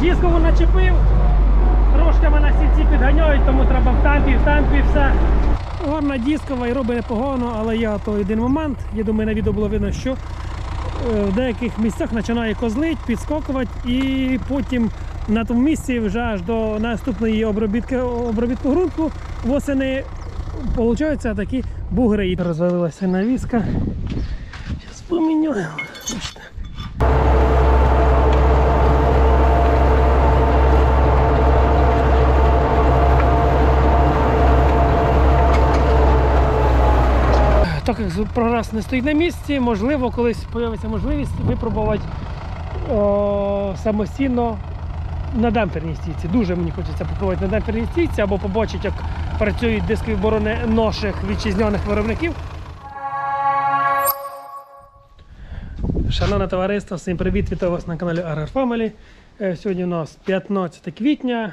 дискову начепив. Трошки мене сільці підганяють, тому треба в темпі, в темпі все. Гарна дискова і робить непогано, але я то один момент. Я думаю, на відео було видно, що е, в деяких місцях починає козлить, підскокувати і потім на тому місці вже аж до наступної обробітки, обробітку ґрунту восени получаються такі бугри. Розвалилася навіска. Зараз поміняємо. Бачите. Так як прогрес не стоїть на місці, можливо, колись з'явиться можливість випробувати о, самостійно на демпферній стійці. Дуже мені хочеться попробувати на демпферній стійці або побачити, як працюють дискові борони наших вітчизняних виробників. Шановне товариство, всім привіт! Вітаю вас на каналі Agrar Family. Е, Сьогодні у нас 15 квітня.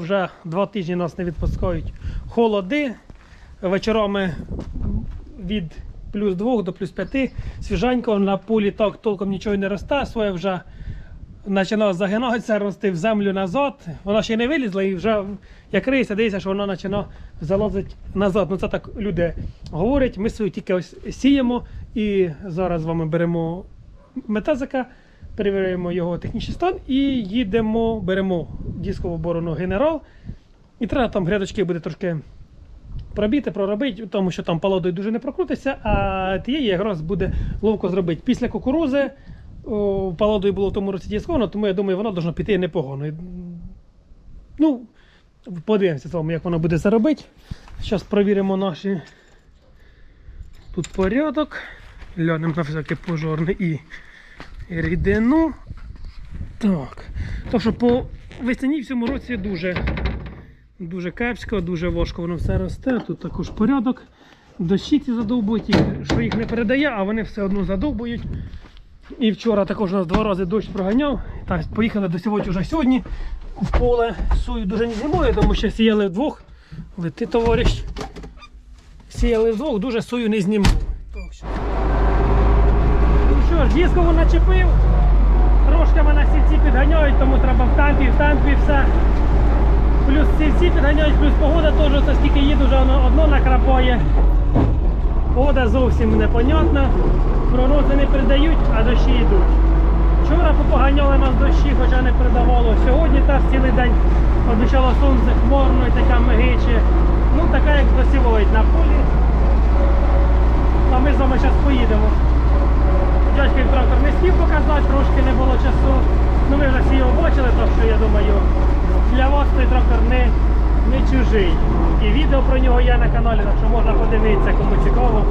Вже два тижні нас не відпускають холоди. Вечорами від плюс 2 до плюс 5. Свіжанько на полі так толком нічого не росте, своє вже починає загинатися, рости в землю назад. Вона ще не вилізла і вже як риється, дивиться, що вона починає залазити назад. Ну це так люди говорять. Ми свою тільки ось сіємо і зараз з вами беремо метазика, перевіряємо його технічний стан і їдемо, беремо дискову борону генерал. І треба там грядочки буде трошки пробіти, проробити, тому що там палодою дуже не прокрутиться, а тієї якраз буде ловко зробити. Після кукурузи палодою було в тому році дісковано, тому я думаю, воно должно піти непогано. Ну, подивимося з вами, як воно буде заробити. Зараз провіримо наші тут порядок. Глянемо на всяке пожорне і рідину. Так. Так що по весні в цьому році дуже Дуже кепсько, дуже важко воно все росте. Тут також порядок. Дощі ці задовбують, що їх не передає, а вони все одно задовбують. І вчора також у нас два рази дощ проганяв. Так, поїхали до сьогодні вже сьогодні в поле. Сою дуже не зимою, тому що сіяли вдвох. Лети, товариш. Сіяли вдвох, дуже сою не знімав. Ну що ж, дискову начепив. Трошки мене сільці підганяють, тому треба в темпі, в темпі все. Плюс ці всі підганяють, плюс погода теж, це скільки їду, вже одно накрапає. Погода зовсім непонятна. Прогнози не передають, а дощі йдуть. Вчора попоганяли нас дощі, хоча не передавало. Сьогодні теж цілий день обіцяло сонце хмурно і така мигиче. Ну така як досівають на полі. А ми з вами зараз поїдемо. Дядько трактор не спів показати, трошки не було часу. Ну ви вже всі його бачили, так що я думаю, для вас той трактор не, не чужий. І відео про нього є на каналі, так що можна подивитися, кому цікаво.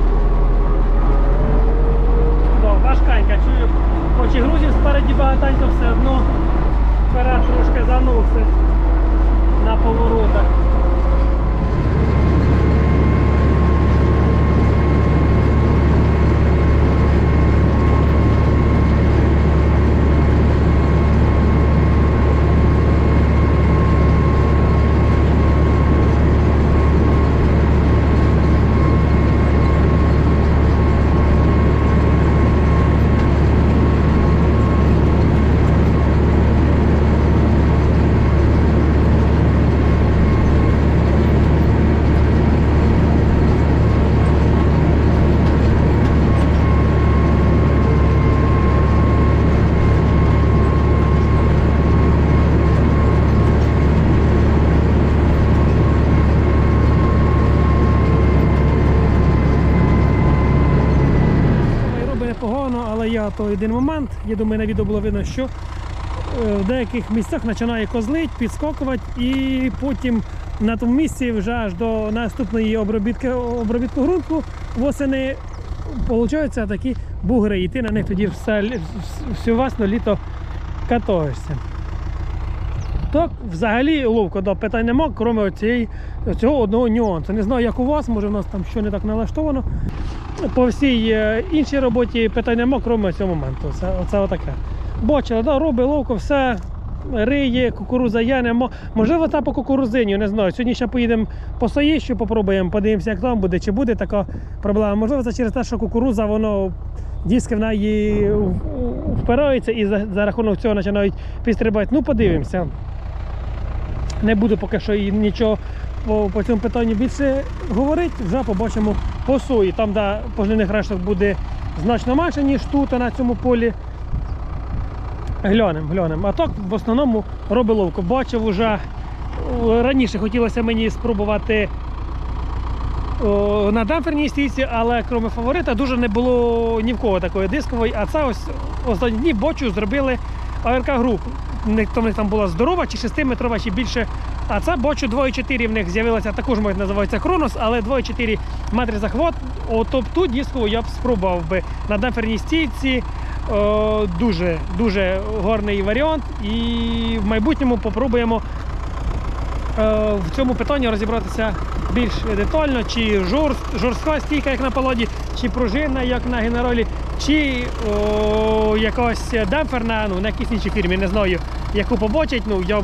Да, важканька, чую, хоч і грузів спереді багатенько, все одно вперед трошки заносить на поворотах. І робить непогано, але я то один момент. Я думаю, на відео було видно, що е, в деяких місцях починає козлить, підскокувати і потім на тому місці вже аж до наступної обробітки, обробітку ґрунту восени получаються такі бугри, і ти на них тоді все, всю весну літо катаєшся. Так, взагалі ловко, да, питань нема, крім цього одного нюансу. Не знаю, як у вас, може в нас там що не так налаштовано. По всій е, іншій роботі питань нема, крім цього моменту. Це, оце отаке. Бачили, да, робить ловко, все риє, кукуруза є, нема. Можливо, та по кукурузині, не знаю. Сьогодні ще поїдемо по соїщу, попробуємо, подивимося, як там буде, чи буде така проблема. Можливо, це через те, що кукуруза, воно диски в неї впираються і за, за рахунок цього починають підстрибати. Ну, подивимося. Не буду поки що нічого по, по цьому питанню більше говорити. Вже побачимо по. Там, де пожнивних решток буде значно менше, ніж тут на цьому полі. Глянемо, глянемо. А так в основному робить ловко. Бачив уже раніше хотілося мені спробувати о, на дамферній стійці, але крім фаворита дуже не було ні в кого такої дискової. А це ось останні дні бочу зробили АРК груп. То в них там була здорова, чи 6-метрова, чи більше. А це бочу 2,4 в них з'явилася, також мабуть, називається Кронос, але 2,4 метри захват. Ту дискову я б спробував би на дамферній стійці. О, дуже дуже гарний варіант. І в майбутньому попробуємо е, в цьому питанні розібратися більш детально, чи жорст, жорстка стійка, як на паладі, чи пружинна, як на генералі, чи о, якась демпферна, ну на якійсь іншій фірмі, не знаю, яку побачать. Ну, я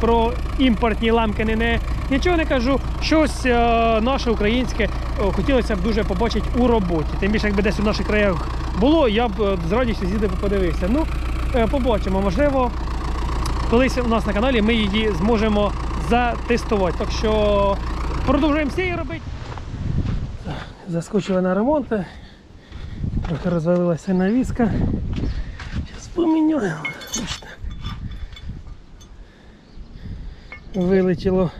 про імпортні ламкини не, нічого не кажу. Щось е, наше українське о, хотілося б дуже побачити у роботі. Тим більше, якби десь у наших краях було, я б е, з радістю з'їздив і подивився. Ну, е, побачимо, можливо, колись у нас на каналі ми її зможемо затестувати. Так що продовжуємо сіє робити. Заскочили на ремонти. Трохи розвалилася навіска. Зараз поміняємо. Бачите. Вилетіло.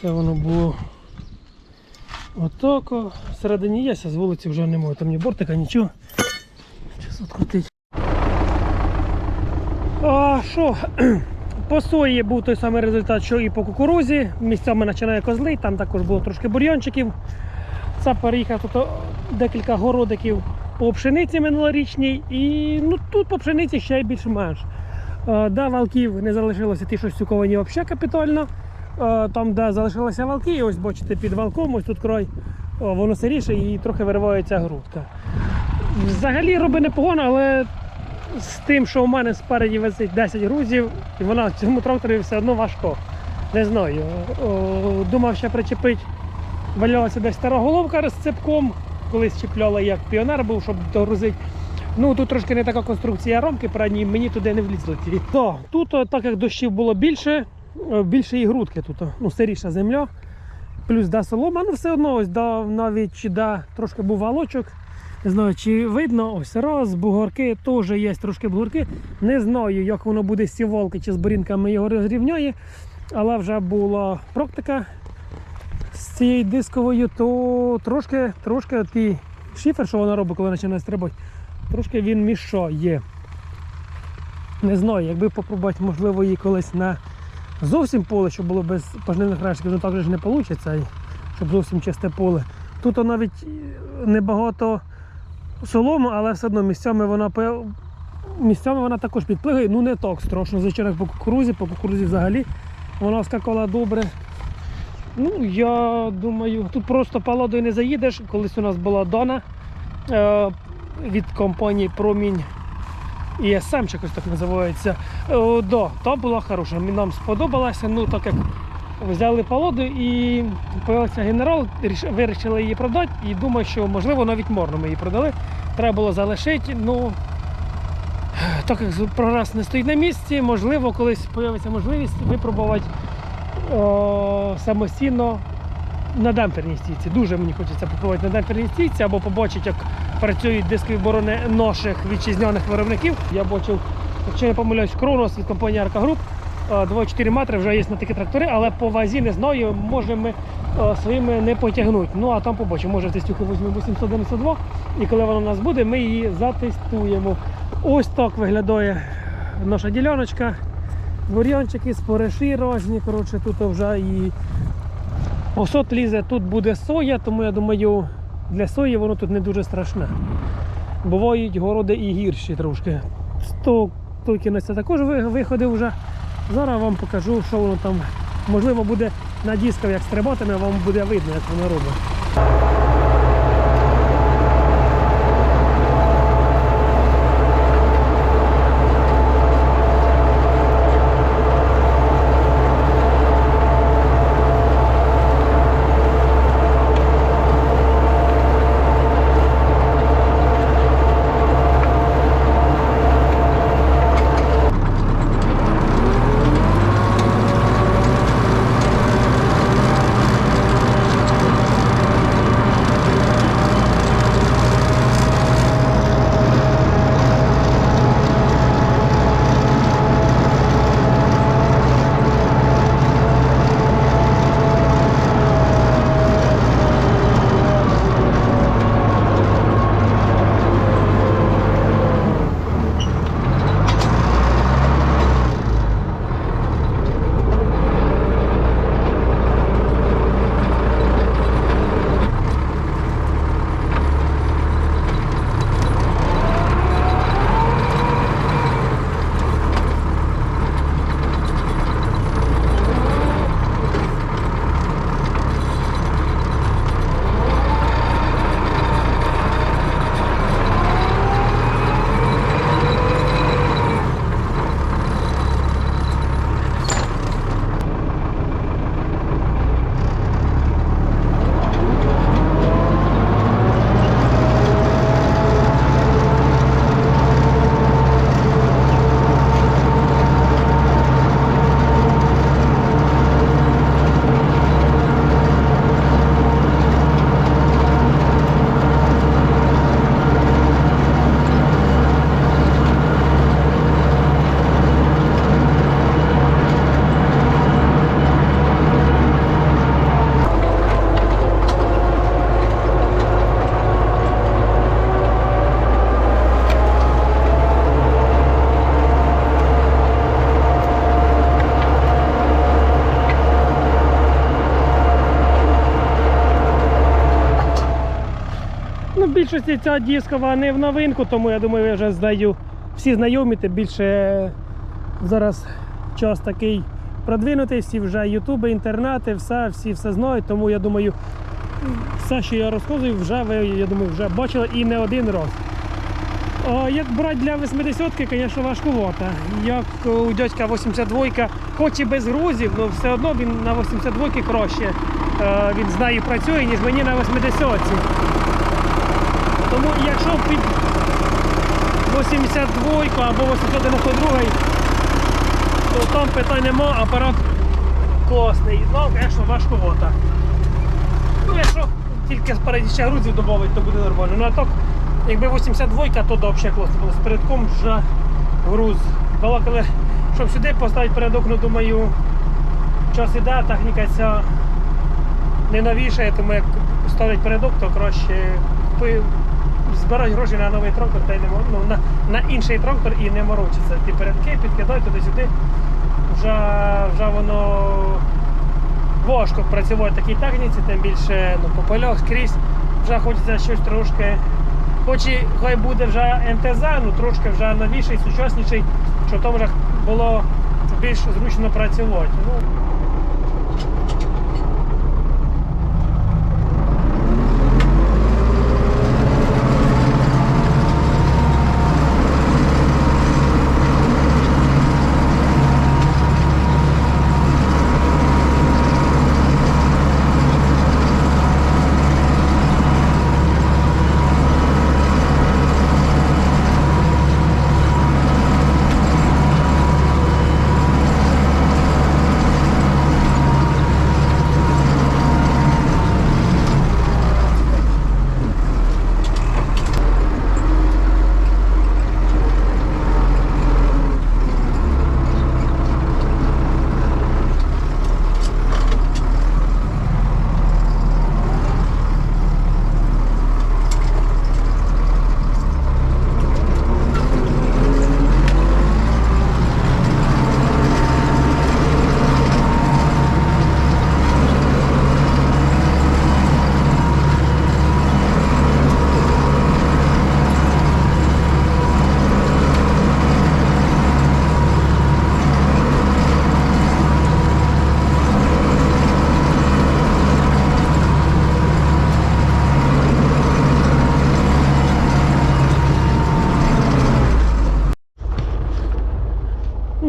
Це воно було отако. Всередині є, з вулиці вже немає. Там ні бортика, нічого. Зараз відкрутить. А що? По сої був той самий результат, що і по кукурузі. Місцями починає козли, там також було трошки бур'янчиків. Це переїхав тут декілька городиків по пшениці минулорічній. І ну, тут по пшениці ще більш-менш. Де валків не залишилося, ті, що взагалі капітально. Е, Там, де залишилися валки, ось бачите, під валком, ось тут край, воно сиріше і трохи виривається грудка. Взагалі роби непогано, але з тим, що у мене спереді висить 10 грузів, і вона цьому тракторі все одно важко. Не знаю. Думав ще причепити. Валялася десь стара головка з цепком, колись чіпляла як піонер був, щоб догрузити. Ну тут трошки не така конструкція рамки передньої, мені туди не влізло. ті. Да, тут, так як дощів було більше, більше і грудки тут, о, ну, сиріша земля, плюс да солома, ну все одно ось да, навіть да, трошки був валочок. Не знаю, чи видно, ось раз, бугорки теж є трошки бугорки. Не знаю, як воно буде з сівалки чи з борінками його розрівняє, але вже була практика з цією дисковою, то трошки, трошки ті шифер, що вона робить, коли починає стрибати, трошки він мішає. Не знаю, якби попробувати, можливо, її колись на зовсім поле, щоб було без пожнивних рештків, ну так же ж не вийде, щоб зовсім чисте поле. Тут навіть небагато солому, але все одно місцями вона місцями вона також підплигає, ну не так страшно, звичайно, по кукурузі, по кукурузі взагалі вона скакала добре. Ну, я думаю, тут просто паладою не заїдеш. Колись у нас була Дона е, від компанії Промінь ESM, чи якось так називається. Е, да, та була хороша. Нам сподобалася. Ну, так як взяли паладу і появився генерал, вирішили її продати і думаю, що можливо навіть морно ми її продали. Треба було залишити. Ну, так як прогрес не стоїть на місці, можливо, колись з'явиться можливість випробувати о, самостійно на демпферній стійці. Дуже мені хочеться попробувати на демпферній стійці або побачити, як працюють дискові борони наших вітчизняних виробників. Я бачив, якщо не помиляюсь, Кронос від компанії Арка Груп. 2-4 метри вже є на такі трактори, але по вазі не знаю, може ми е, своїми не потягнути. Ну а там побачимо, може тестюхи візьмемо 892 і коли вона у нас буде, ми її затестуємо. Ось так виглядає наша діляночка. Бур'янчики, спориші різні. Коротше, тут вже і осот лізе, тут буде соя, тому я думаю, для сої воно тут не дуже страшне. Бувають городи і гірші трошки. Той кінець це також ви- виходив вже. Зараз вам покажу, що воно там. Можливо, буде на дисках, як стрибатиме, вам буде видно, як воно робить. Більшості ця дискова не в новинку, тому я думаю, я вже здаю всі знайомі, тим більше зараз час такий продвинутий, всі вже ютуби, інтернети, все, всі все знають, тому я думаю, все, що я розказую, вже ви, я думаю, вже бачили і не один раз. О, як брати для 80-ки, звісно, важкувато. Як у дядька 82-ка, хоч і без грузів, але все одно він на 82-ки краще. Е, Він з нею працює, ніж мені на 80-ці. Тому якщо під 82 або 892, то там питань нема, апарат класний. Ну, звісно, важкувато. Ну, якщо тільки спереді ще грузів додати, то буде нормально. Ну а так, якби 82 то до взагалі класно було. З передком вже груз. Балакали, щоб сюди поставити передок, ну думаю, час іде, техніка ця не новіша, тому як ставлять передок, то краще купи- збирати гроші на новий трактор та й не ну, на, на інший трактор і не морочиться. Ті передки підкидай туди-сюди. Вже, вже воно важко працювати в такій техніці, тим більше ну, по полях скрізь. Вже хочеться щось трошки. Хоч і хай буде вже МТЗ, ну трошки вже новіший, сучасніший, щоб там вже було більш зручно працювати. Ну,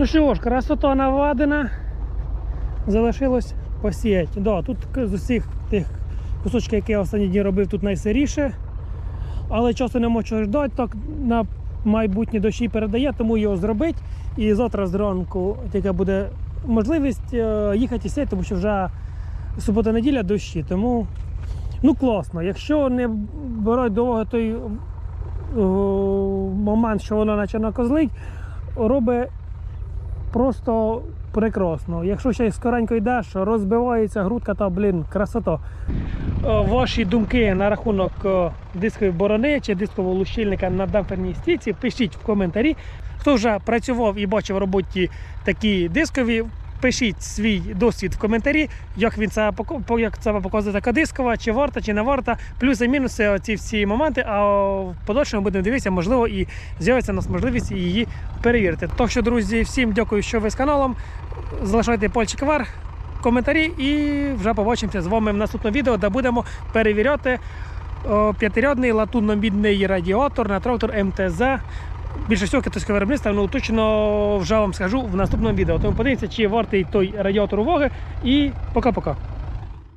Ну що ж, красота наведена. Залишилось посіяти. Да, тут з усіх тих кусочків, які я останні дні робив, тут найсиріше. Але часу не можу ждати, так на майбутні дощі передає, тому його зробити. І завтра зранку тільки буде можливість е, їхати і сіяти, тому що вже субота-неділя дощі. Тому ну класно. Якщо не беруть до уваги той о, момент, що воно починає козлить, робить просто прекрасно. Якщо ще скоренько йдеш, розбивається грудка, то блін, красота. Е, Ваші думки на рахунок е, дискової борони чи дискового лущильника на дамперній стійці пишіть в коментарі. Хто вже працював і бачив в роботі такі дискові, пишіть свій досвід в коментарі, як він це як це показує така дискова, чи варта, чи не варта, плюси, мінуси, ці всі моменти. А в подальшому будемо дивитися, можливо, і з'явиться у нас можливість її перевірити. Так що, друзі, всім дякую, що ви з каналом. Залишайте пальчик вверх, коментарі і вже побачимося з вами в наступному відео, де будемо перевіряти о, п'ятирядний латунно-мідний радіатор на трактор МТЗ. Більше всього китайського виробництва, ну точно вже вам скажу в наступному відео. Тому подивіться, чи вартий той радіатор уваги. І пока-пока.